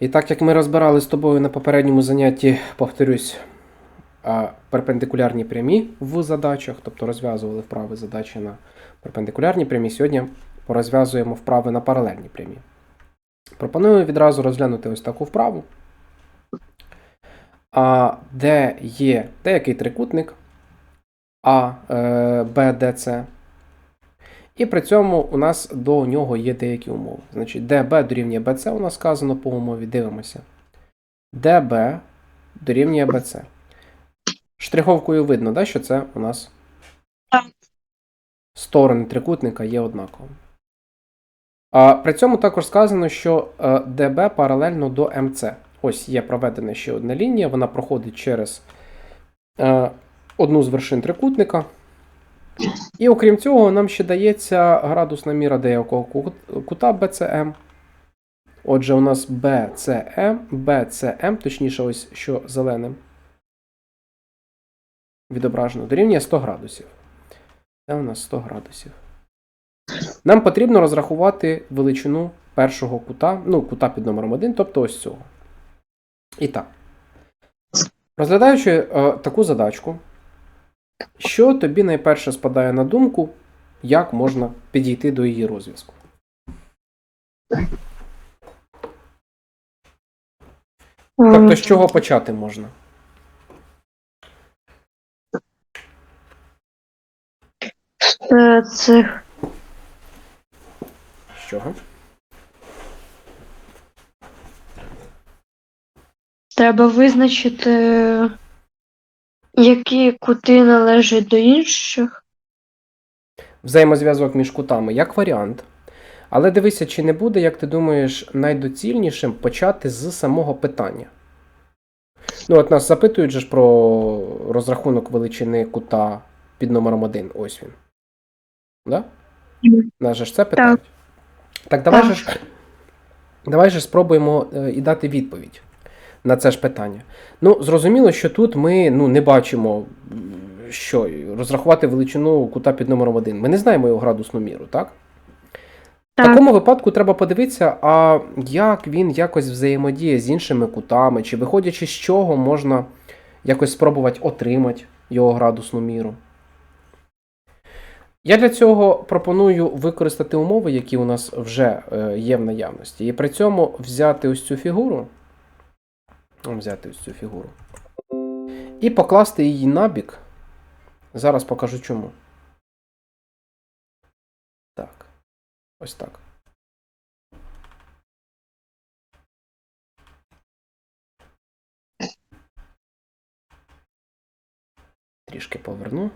І так як ми розбирали з тобою на попередньому занятті, повторюсь, перпендикулярні прямі в задачах, тобто розв'язували вправи задачі на перпендикулярні прямі, сьогодні порозв'язуємо вправи на паралельні прямі. Пропоную відразу розглянути ось таку вправу, де є деякий трикутник А, е, Б, Д, С. І при цьому у нас до нього є деякі умови. Значить, DB дорівнює BC у нас сказано по умові, дивимося. DB дорівнює BC. Штриховкою видно, да, що це у нас сторони трикутника є однаковими. А при цьому також сказано, що е, DB паралельно до MC. Ось є проведена ще одна лінія, вона проходить через е, одну з вершин трикутника. І окрім цього, нам ще дається градусна міра деякого кута BCM. Отже, у нас BCM, BCM, точніше, ось що зеленим. Відображено дорівнює 100 градусів. Це у нас 100 градусів. Нам потрібно розрахувати величину першого кута, ну, кута під номером 1, тобто ось цього. І так. Розглядаючи е, таку задачку, що тобі найперше спадає на думку, як можна підійти до її розв'язку? Тобто, з чого почати можна? Е, Це З чого? треба визначити, які кути належать до інших. Взаємозв'язок між кутами як варіант. Але дивися, чи не буде, як ти думаєш, найдоцільнішим почати з самого питання. Ну, от нас запитують же ж про розрахунок величини кута під номером 1. Ось він. Да? Нас же ж це питають. Так, давай же ж, давай же спробуємо е, і дати відповідь на це ж питання. Ну, зрозуміло, що тут ми ну, не бачимо, що розрахувати величину кута під номером 1. Ми не знаємо його градусну міру, так? В Так. такому випадку треба подивитися, а як він якось взаємодіє з іншими кутами, чи виходячи з чого можна якось спробувати отримати його градусну міру. Я для цього пропоную використати умови, які у нас вже е, є в наявності, і при цьому взяти ось цю фігуру. Взяти ось цю фігуру. І покласти її набік. Зараз покажу чому. Так. Ось так. Трішки поверну.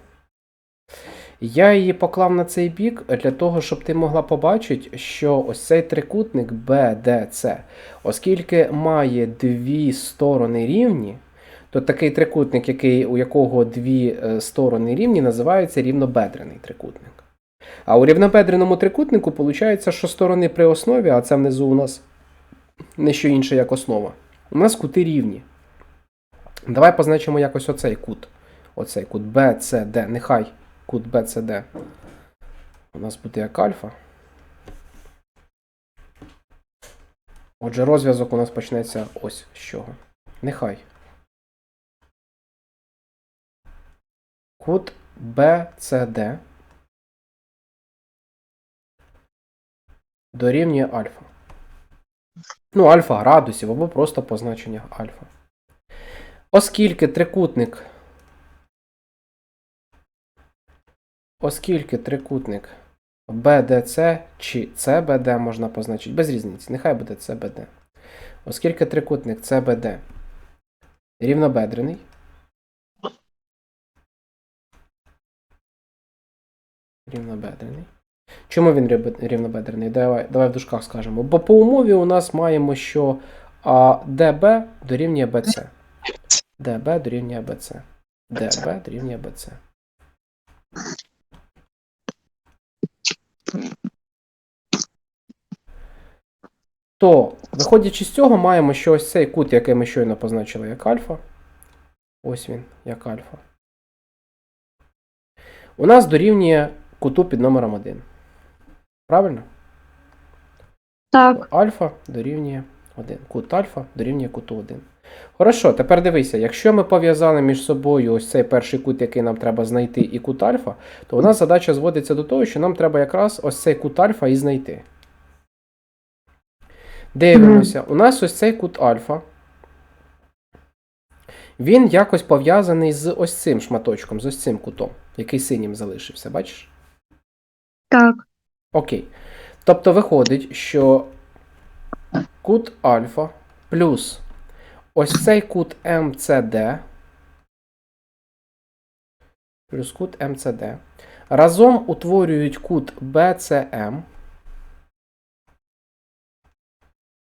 Я її поклав на цей бік для того, щоб ти могла побачити, що ось цей трикутник BDC, оскільки має дві сторони рівні, то такий трикутник, який, у якого дві е, сторони рівні, називається рівнобедрений трикутник. А у рівнобедреному трикутнику виходить, що сторони при основі, а це внизу у нас не що інше, як основа. У нас кути рівні. Давай позначимо якось оцей кут. Оцей кут BCD. Нехай кут BCD. У нас буде як альфа. Отже, розв'язок у нас почнеться ось з чого. Нехай. Кут BCD дорівнює альфа. Ну, альфа градусів або просто позначення альфа. Оскільки трикутник. Оскільки трикутник BDC чи CBD можна позначити без різниці, нехай буде CBD. Оскільки трикутник CBD рівнобедрений. Рівнобедрений. Чому він рівнобедрений? Давай, давай в дужках скажемо. Бо по умові у нас маємо, що а, DB дорівнює BC. DB дорівнює BC. DB дорівнює BC. То, виходячи з цього, маємо, що ось цей кут, який ми щойно позначили як альфа. Ось він, як альфа. У нас дорівнює куту під номером 1. Правильно? Так, Альфа дорівнює 1. Кут альфа дорівнює куту 1. Хорошо, тепер дивися, якщо ми пов'язали між собою ось цей перший кут, який нам треба знайти, і кут альфа, то у нас задача зводиться до того, що нам треба якраз ось цей кут альфа і знайти. Дивимося, у нас ось цей кут альфа. Він якось пов'язаний з ось цим шматочком, з ось цим кутом, який синім залишився, бачиш? Так. Окей. Тобто виходить, що кут альфа плюс ось цей кут МЦД плюс кут МЦД разом утворюють кут БЦМ.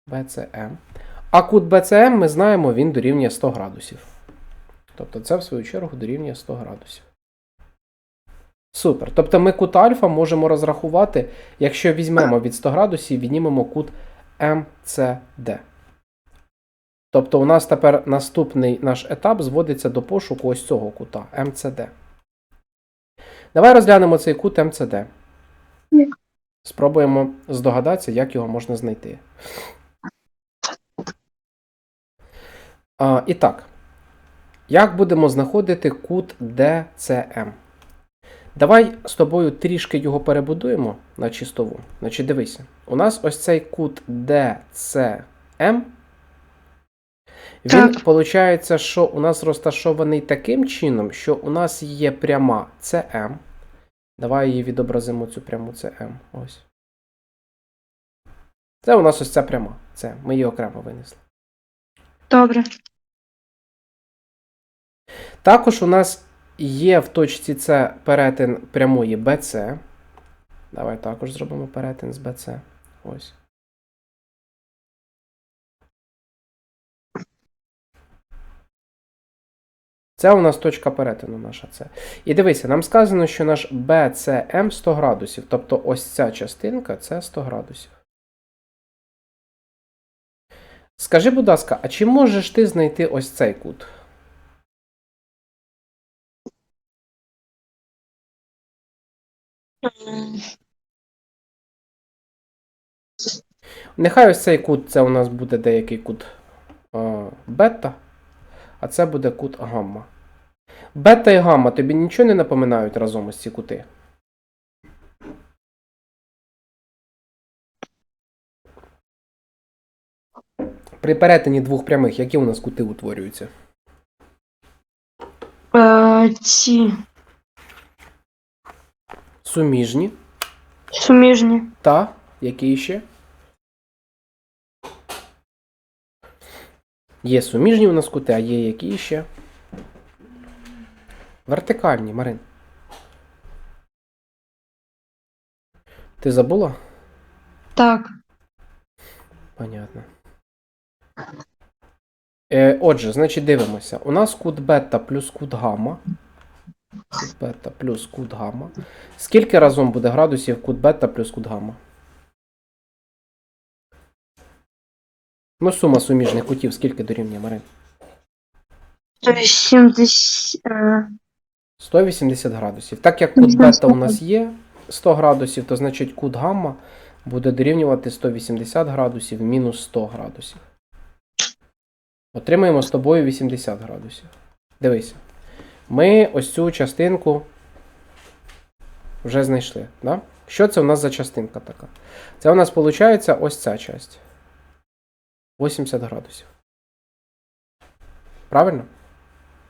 БЦМ. А кут БЦМ ми знаємо, він дорівнює 100 градусів. Тобто це, в свою чергу, дорівнює 100 градусів. Супер. Тобто ми кут альфа можемо розрахувати, якщо візьмемо від 100 градусів, віднімемо кут МЦД. Тобто у нас тепер наступний наш етап зводиться до пошуку ось цього кута МЦД. Давай розглянемо цей кут МЦД. Спробуємо здогадатися, як його можна знайти. А, і так, як будемо знаходити кут ДЦМ? Давай з тобою трішки його перебудуємо на чистову. Значить, дивися, у нас ось цей кут DCM. Він, Так. виходить, що у нас розташований таким чином, що у нас є пряма CM. Давай її відобразимо цю пряму CM. Ось. Це у нас ось ця пряма. Це ми її окремо винесли. Добре. Також у нас є в точці С перетин прямої BC. Давай також зробимо перетин з BC. Ось. Це у нас точка перетину наша С. І дивися, нам сказано, що наш BCM 100 градусів. Тобто ось ця частинка це 100 градусів. Скажи, будь ласка, а чи можеш ти знайти ось цей кут? Нехай ось цей кут, це у нас буде деякий кут е, бета, а це буде кут гамма. Бета і гамма тобі нічого не напоминають разом ось ці кути? При перетині двох прямих, які у нас кути утворюються? Е, ці Суміжні суміжні. та які ще? Є суміжні у нас кути, а є які ще? Вертикальні, Марин. Ти забула? Так. Понятно. Е, отже, значить, дивимося. У нас кут бета плюс кут гамма. Кут бета плюс кут гамма. Скільки разом буде градусів кут бета плюс кут гамма? Ну, сума суміжних кутів скільки дорівнює, Марин? 70. Е, 180 градусів. Так як кут бета у нас є 100 градусів, то значить кут гамма буде дорівнювати 180 градусів мінус 100 градусів. Отримаємо з тобою 80 градусів. Дивися. Ми ось цю частинку вже знайшли. Да? Що це у нас за частинка така? Це у нас виходить ось ця часть. 80 градусів. Правильно?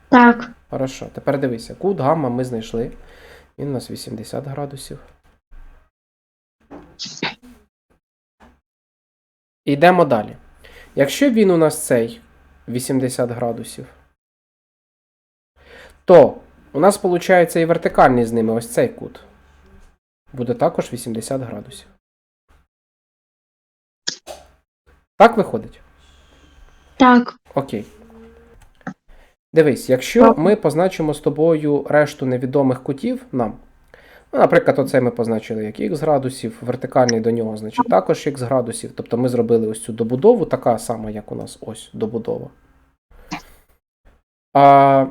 так. Хорошо, тепер дивися, кут гамма ми знайшли. Він у нас 80 градусів. Йдемо далі. Якщо він у нас цей 80 градусів, то у нас виходить і вертикальний з ними ось цей кут. Буде також 80 градусів. Так виходить? Так. Окей. Дивись, якщо ми позначимо з тобою решту невідомих кутів нам, ну, наприклад, оцей ми позначили як х градусів, вертикальний до нього, значить, також х градусів. Тобто ми зробили ось цю добудову, така сама, як у нас ось добудова. А,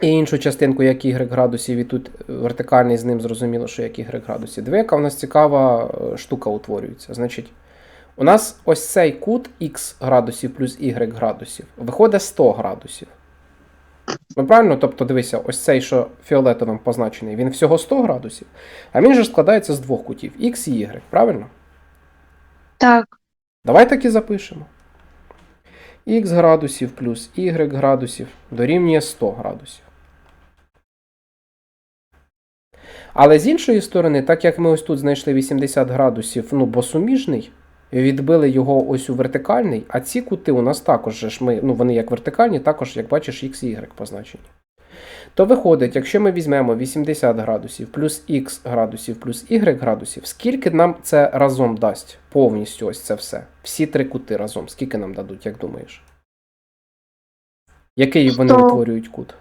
і іншу частинку, як y градусів, і тут вертикальний з ним зрозуміло, що як y градусів. Диви, яка у нас цікава е, штука утворюється. Значить, У нас ось цей кут х градусів плюс y градусів виходить 100 градусів. Ну, правильно? Тобто, дивися, ось цей, що фіолетовим позначений, він всього 100 градусів, а він же складається з двох кутів х і y, правильно? Так. Давай так і запишемо. х градусів плюс y градусів дорівнює 100 градусів. Але з іншої сторони, так як ми ось тут знайшли 80 градусів, ну, бо суміжний, відбили його ось у вертикальний, а ці кути у нас також ж ми, ну, вони як вертикальні, також, як бачиш, x і y позначені. То виходить, якщо ми візьмемо 80 градусів плюс х градусів плюс y градусів, скільки нам це разом дасть? Повністю ось це все. Всі три кути разом. Скільки нам дадуть, як думаєш? Який вони Сто. утворюють кут?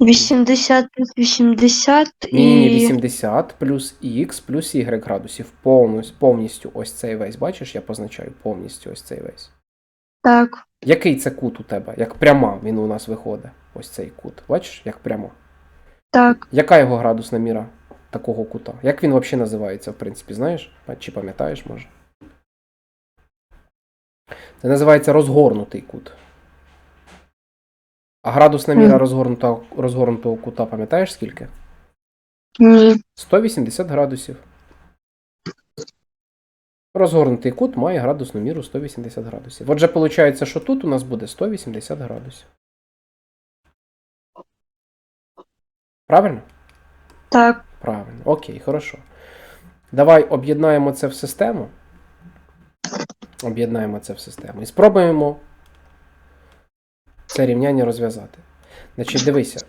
80 плюс 80 Ні, ні, і 80 плюс х плюс y градусів. Повністю, повністю ось цей весь. Бачиш, я позначаю повністю ось цей весь. так. Який це кут у тебе? Як пряма він у нас виходить. Ось цей кут. Бачиш, як прямо. Так. Яка його градусна міра такого кута? Як він взагалі називається, в принципі, знаєш? Чи пам'ятаєш, може? Це називається розгорнутий кут. А градусна міра розгорнутого, розгорнутого кута, пам'ятаєш скільки? Ні. 180 градусів. Розгорнутий кут має градусну міру 180 градусів. Отже, виходить, що тут у нас буде 180 градусів. Правильно? Так. Правильно. Окей, хорошо. Давай об'єднаємо це в систему. Об'єднаємо це в систему. І спробуємо це рівняння розв'язати. Значить, дивися.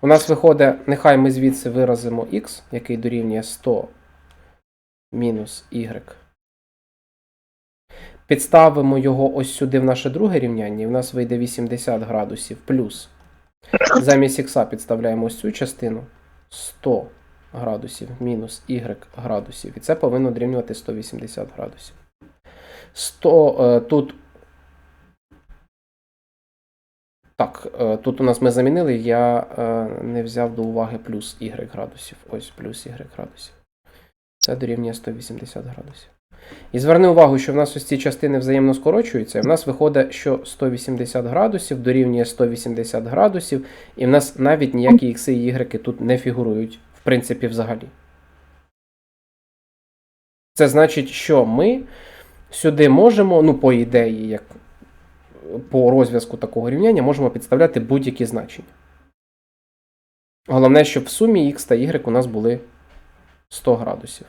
У нас виходить, нехай ми звідси виразимо x, який дорівнює 100 мінус y. Підставимо його ось сюди в наше друге рівняння, і в нас вийде 80 градусів плюс. Замість х підставляємо ось цю частину 100 градусів мінус y градусів. І це повинно дорівнювати 180 градусів. 100, е, тут. Так, е, тут у нас ми замінили, я е, не взяв до уваги плюс y градусів. Ось плюс y градусів. Це дорівнює 180 градусів. І зверни увагу, що в нас ось ці частини взаємно скорочуються, і в нас виходить, що 180 градусів дорівнює 180 градусів, і в нас навіть ніякі ікси і ігреки тут не фігурують, в принципі, взагалі. Це значить, що ми сюди можемо, ну, по ідеї, як по розв'язку такого рівняння, можемо підставляти будь-які значення. Головне, щоб в сумі x та y у нас були 100 градусів.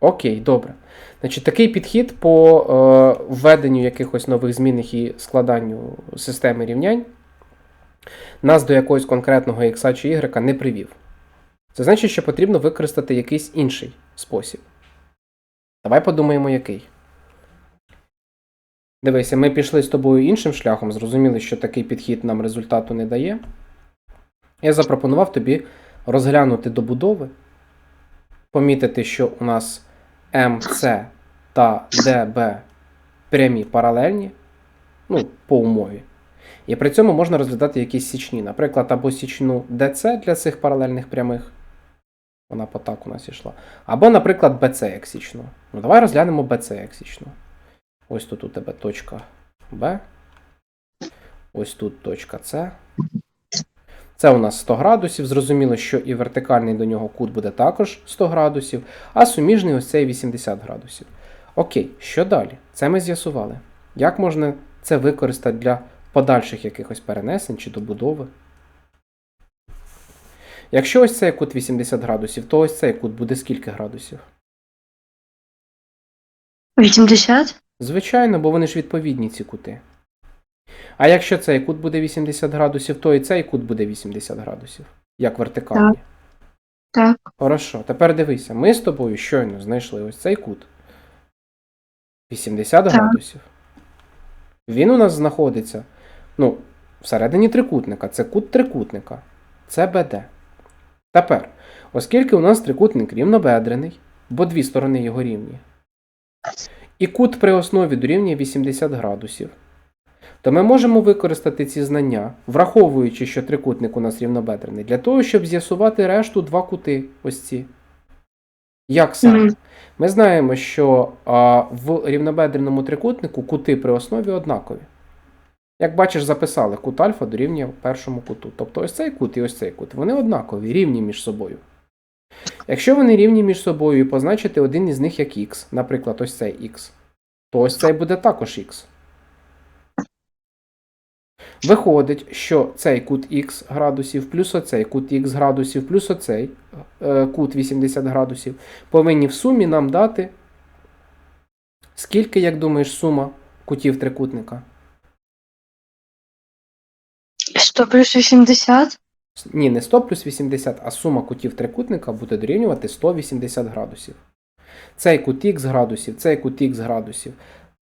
Окей, добре. Значить, такий підхід по е, введенню якихось нових змінних і складанню системи рівнянь нас до якогось конкретного x чи y не привів. Це значить, що потрібно використати якийсь інший спосіб. Давай подумаємо, який. Дивися, ми пішли з тобою іншим шляхом, зрозуміли, що такий підхід нам результату не дає. Я запропонував тобі розглянути добудови, помітити, що у нас МС та ДБ прямі паралельні, ну, по умові. І при цьому можна розглядати якісь січні. Наприклад, або січну ДЦ для цих паралельних прямих. Вона по так у нас ішла. Або, наприклад, БЦ як січну. Ну, давай розглянемо БЦ як січну. Ось тут у тебе точка Б. Ось тут точка С. Це у нас 100 градусів. Зрозуміло, що і вертикальний до нього кут буде також 100 градусів, а суміжний ось цей 80 градусів. Окей, що далі? Це ми з'ясували. Як можна це використати для подальших якихось перенесень чи добудови? Якщо ось цей кут 80 градусів, то ось цей кут буде скільки градусів? 80? Звичайно, бо вони ж відповідні ці кути. А якщо цей кут буде 80 градусів, то і цей кут буде 80 градусів, як вертикальні. Так. Хорошо, тепер дивися, ми з тобою щойно знайшли ось цей кут. 80 Так. градусів. Він у нас знаходиться, ну, всередині трикутника. Це кут трикутника. Це БД. Тепер, оскільки у нас трикутник рівнобедрений, бо дві сторони його рівні, і кут при основі дорівнює 80 градусів, то ми можемо використати ці знання, враховуючи, що трикутник у нас рівнобедрений, для того, щоб з'ясувати решту два кути. Ось ці. Як саме? Ми знаємо, що а, в рівнобедреному трикутнику кути при основі однакові. Як бачиш, записали, кут альфа дорівнює першому куту. Тобто ось цей кут і ось цей кут. Вони однакові, рівні між собою. Якщо вони рівні між собою і позначити один із них як х, наприклад, ось цей х, то ось цей буде також х. Виходить, що цей кут х градусів, плюс оцей кут х градусів, плюс оцей е, кут 80 градусів повинні в сумі нам дати. Скільки, як думаєш, сума кутів трикутника? 100 плюс 80? Ні, не 100 плюс 80, а сума кутів трикутника буде дорівнювати 180 градусів. Цей кут х градусів, цей кут х градусів,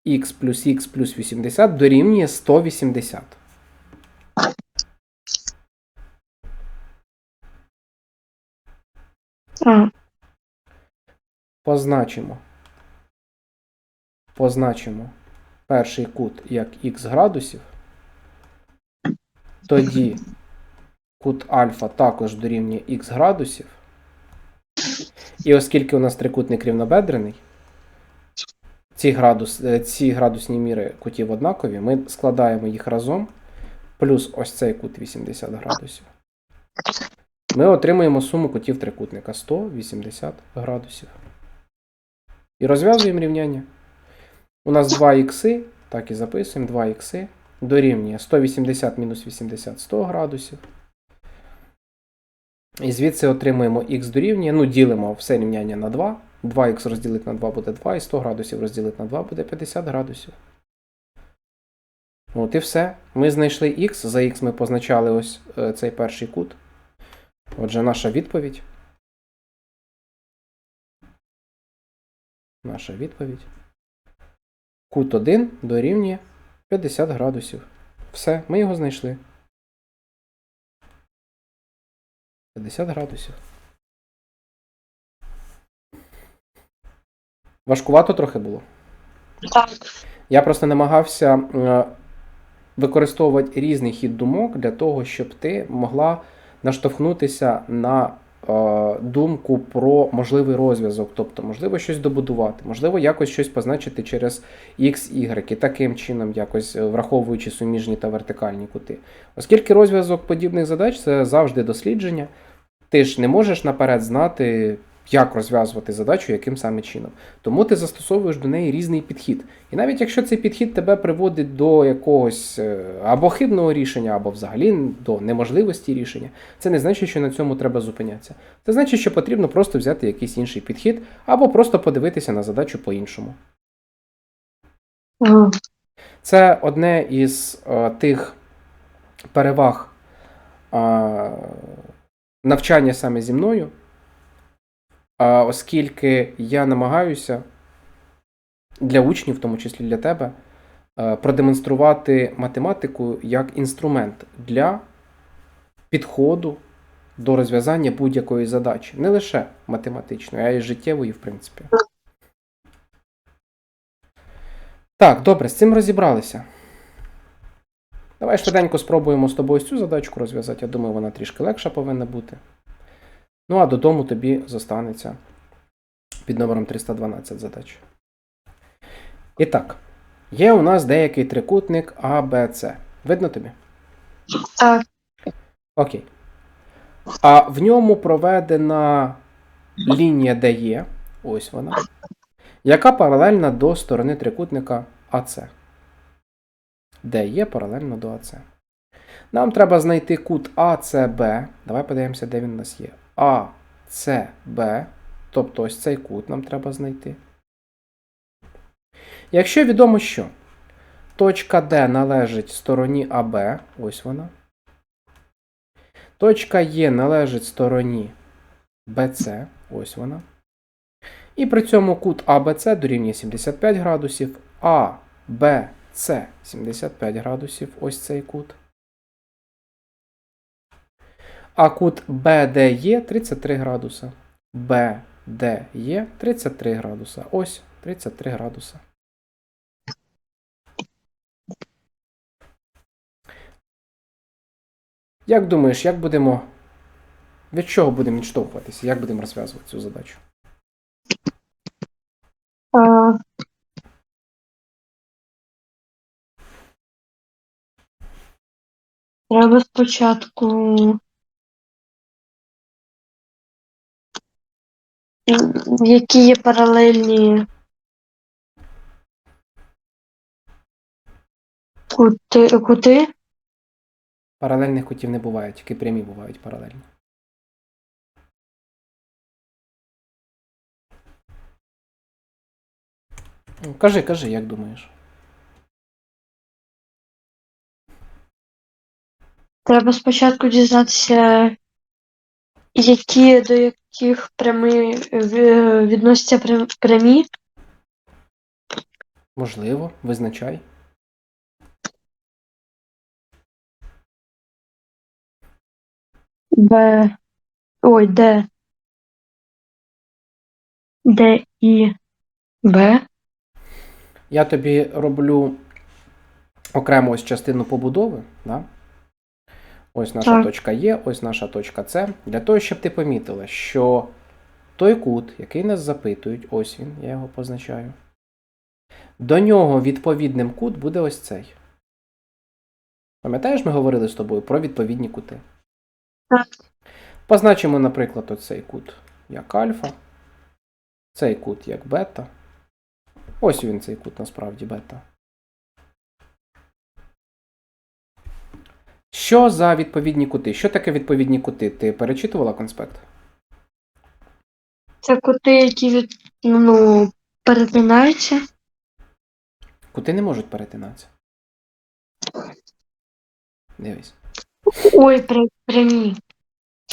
х плюс х плюс 80 дорівнює 180. Позначимо. Позначимо перший кут як х градусів. Тоді кут альфа також дорівнює х градусів. І оскільки у нас трикутник рівнобедрений, ці, градус, е, ці градусні міри кутів однакові, ми складаємо їх разом, плюс ось цей кут 80 градусів. Ми отримуємо суму кутів трикутника 180 градусів. І розв'язуємо рівняння. У нас 2 ікси, так і записуємо, 2 ікси дорівнює 180 мінус 80 100 градусів. І звідси отримуємо х дорівнює, ну, ділимо все рівняння на 2. 2х розділити на 2 буде 2, і 100 градусів розділити на 2 буде 50 градусів. От і все. Ми знайшли х, за х ми позначали ось е, цей перший кут. Отже, наша відповідь. Наша відповідь. Кут 1 дорівнює 50 градусів. Все, ми його знайшли. 50 градусів. Важкувато трохи було. так. Я просто намагався е, використовувати різний хід думок для того, щоб ти могла наштовхнутися на думку про можливий розв'язок, тобто, можливо, щось добудувати, можливо, якось щось позначити через x, y, таким чином, якось е, враховуючи суміжні та вертикальні кути. Оскільки розв'язок подібних задач це завжди дослідження, ти ж не можеш наперед знати, як розв'язувати задачу, яким саме чином. Тому ти застосовуєш до неї різний підхід. І навіть якщо цей підхід тебе приводить до якогось е, або хибного рішення, або взагалі до неможливості рішення, це не значить, що на цьому треба зупинятися. Це значить, що потрібно просто взяти якийсь інший підхід, або просто подивитися на задачу по-іншому. Це одне із е, тих переваг е, навчання саме зі мною, оскільки я намагаюся для учнів, в тому числі для тебе, е, продемонструвати математику як інструмент для підходу до розв'язання будь-якої задачі, не лише математичної, а й життєвої, в принципі. Так, добре, з цим розібралися. Давай швиденько спробуємо з тобою цю задачку розв'язати. Я думаю, вона трішки легша повинна бути. Ну, а додому тобі зостанеться під номером 312 задач. І так, є у нас деякий трикутник ABC. Видно тобі? Так. Окей. А в ньому проведена лінія DE, ось вона, яка паралельна до сторони трикутника АС. DE паралельно до АС. Нам треба знайти кут АЦБ. Давай подивимося, де він у нас є. АЦБ. Тобто ось цей кут нам треба знайти. Якщо відомо, що точка D належить стороні АБ, ось вона. Точка Е належить стороні BC, ось вона. І при цьому кут ABC дорівнює 75 градусів, а BC 75 градусів, ось цей кут. А кут BDE 33 градуса. BDE 33 градуса. Ось 33 градуса. Як думаєш, як будемо. Від чого будемо відштовхуватися? Як будемо розв'язувати цю задачу? А, треба спочатку. Які є паралельні кути, кути? Паралельних кутів не буває, тільки прямі бувають паралельні. Ну, Кажи, кажи, як думаєш? Треба спочатку дізнатися, які до яких прямі відносяться прям- прямі. Можливо, визначай. Б. Ой, Д. Д і Б. Я тобі роблю окремо ось частину побудови. Да? Ось наша Так. точка Є, ось наша точка С. Для того, щоб ти помітила, що той кут, який нас запитують, ось він, я його позначаю. До нього відповідним кут буде ось цей. Пам'ятаєш, ми говорили з тобою про відповідні кути? Так. Позначимо, наприклад, оцей кут як альфа, цей кут як бета. Ось він цей кут насправді бета. Що за відповідні кути? Що таке відповідні кути? Ти перечитувала конспект? Це кути, які від, ну, перетинаються. Кути не можуть перетинатися. Дивись. Ой, пря- прямі.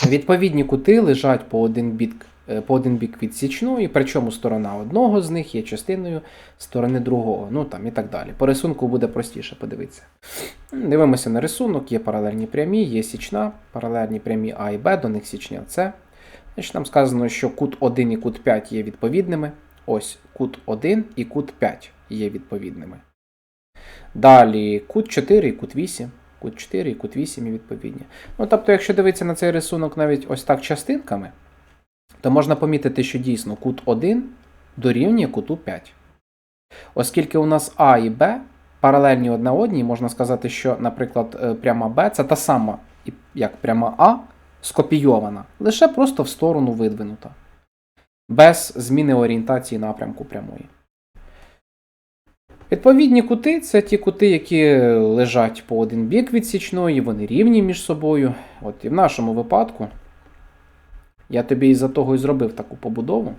Відповідні кути лежать по один бік, по один бік від січної, причому сторона одного з них є частиною сторони другого, ну там і так далі. По рисунку буде простіше подивитися. Дивимося на рисунок, є паралельні прямі, є січна, паралельні прямі А і Б, до них січня С. Значить, нам сказано, що кут 1 і кут 5 є відповідними. Ось кут 1 і кут 5 є відповідними. Далі кут 4 і кут 8. Кут 4 і кут 8 є відповідні. Ну, тобто, якщо дивитися на цей рисунок навіть ось так частинками, то можна помітити, що дійсно кут 1 дорівнює куту 5. Оскільки у нас А і Б паралельні одна одній, можна сказати, що, наприклад, е, пряма Б це та сама, як пряма А, скопійована, лише просто в сторону видвинута, без зміни орієнтації напрямку прямої. Відповідні кути це ті кути, які лежать по один бік від січної, вони рівні між собою. От і в нашому випадку я тобі із-за того і зробив таку побудову,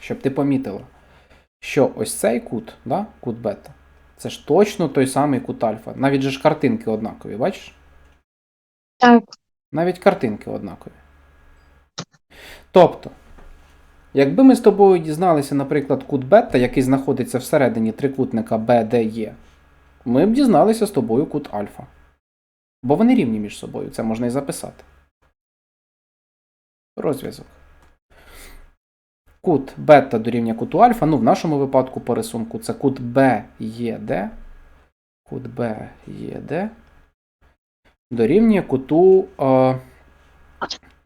щоб ти помітила, що ось цей кут, да, кут бета, це ж точно той самий кут альфа. Навіть же ж картинки однакові, бачиш? Так. Навіть картинки однакові. Тобто, якби ми з тобою дізналися, наприклад, кут бета, який знаходиться всередині трикутника BDE, ми б дізналися з тобою кут альфа. Бо вони рівні між собою, це можна і записати. Розв'язок. Кут бета дорівнює куту альфа. Ну, в нашому випадку по рисунку це кут BED. Кут BED дорівнює куту. Е,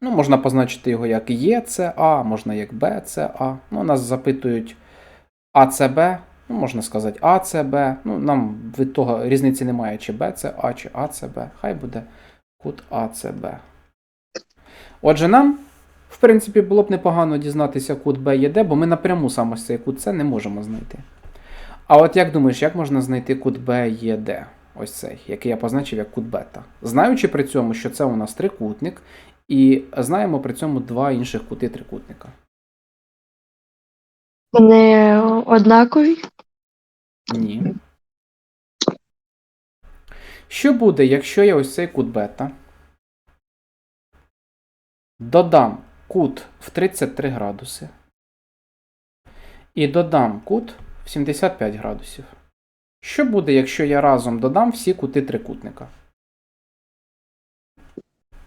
ну, можна позначити його як ЄЦА, можна як БЦА. Ну, нас запитують АЦБ, ну, можна сказати АЦБ. Ну, нам від того різниці немає, чи БЦА, чи АЦБ. Хай буде кут АЦБ. Отже, нам, в принципі, було б непогано дізнатися кут БЄД, бо ми напряму саме цей кут С не можемо знайти. А от як думаєш, як можна знайти кут БЄД? Ось цей, який я позначив як кут бета. Знаючи при цьому, що це у нас трикутник, і знаємо при цьому два інших кути трикутника. Вони однакові. Ні. Що буде, якщо я ось цей кут бета додам кут в 33 градуси і додам кут в 75 градусів? Що буде, якщо я разом додам всі кути трикутника?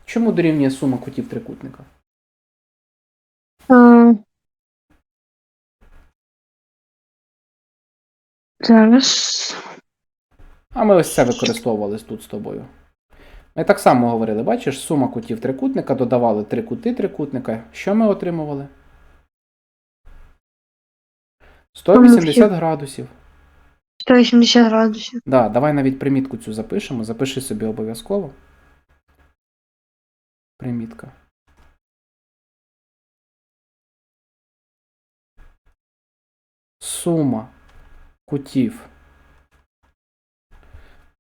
Чому дорівнює сума кутів трикутника? А, зараз. А ми ось це використовували тут з тобою. Ми так само говорили, бачиш, сума кутів трикутника, додавали три кути трикутника. Що ми отримували? 180 градусів. 180 градусів. Да, давай навіть примітку цю запишемо. Запиши собі обов'язково. Примітка. Сума кутів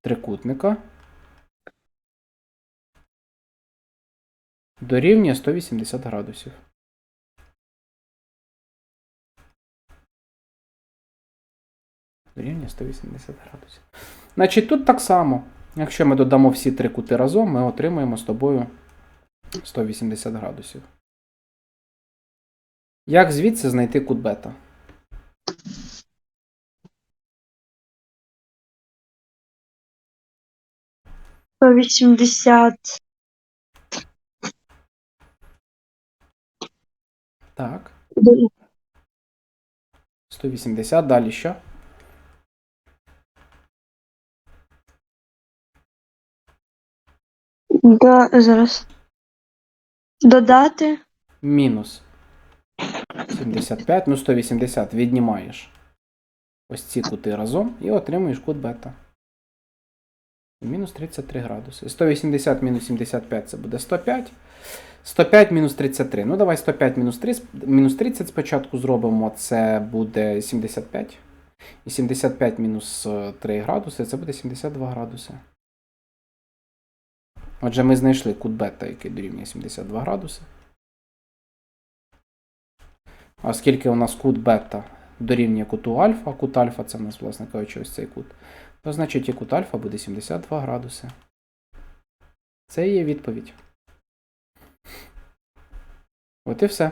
трикутника дорівнює 180 градусів. Дорівнює 180 градусів. Значить, тут так само. Якщо ми додамо всі три кути разом, ми отримаємо з тобою 180 градусів. Як звідси знайти кут бета? Сто вісімдесят Так. 180, далі що? до зараз. Додати Мінус 75, ну 180 віднімаєш ось ці кути разом і отримуєш кут бета. Мінус 33 градуси. 180 мінус 75 це буде 105. 105 мінус 33. Ну, давай 105 мінус 3, мінус 30 спочатку зробимо. Це буде 75. І 75 мінус е, 3 градуси це буде 72 градуси. Отже, ми знайшли кут бета, який дорівнює 72 градуси. Оскільки у нас кут бета дорівнює куту альфа, кут альфа це у нас, власне кажучи, ось цей кут, то значить і кут альфа буде 72 градуси. Це є відповідь. От і все.